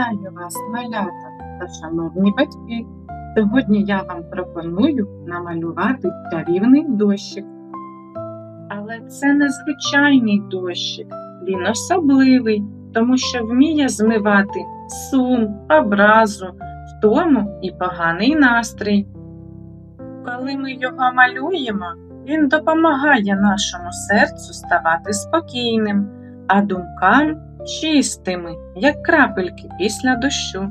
Вітаю вас, малята та шановні батьки. Сьогодні я вам пропоную намалювати чарівний дощик. Але це не звичайний дощик, він особливий, тому що вміє змивати сум, образу, втому і поганий настрій. Коли ми його малюємо, він допомагає нашому серцю ставати спокійним, а думкам чистими, як крапельки після дощу.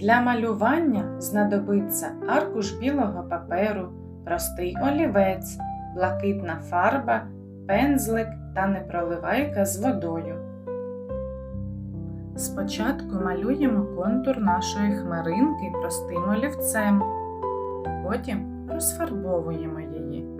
Для малювання знадобиться аркуш білого паперу, простий олівець, блакитна фарба, пензлик та непроливайка з водою. Спочатку малюємо контур нашої хмаринки простим олівцем, потім розфарбовуємо її.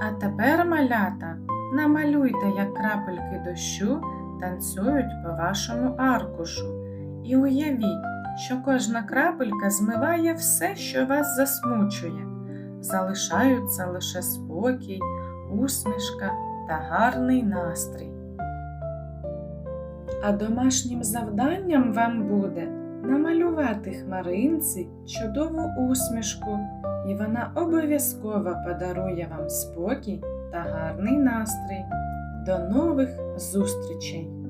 А тепер, малята, намалюйте, як крапельки дощу танцюють по вашому аркушу, і уявіть, що кожна крапелька змиває все, що вас засмучує. Залишаються лише спокій, усмішка та гарний настрій. А домашнім завданням вам буде намалювати хмаринці чудову усмішку, і вона обов'язково подарує вам спокій та гарний настрій. До нових зустрічей!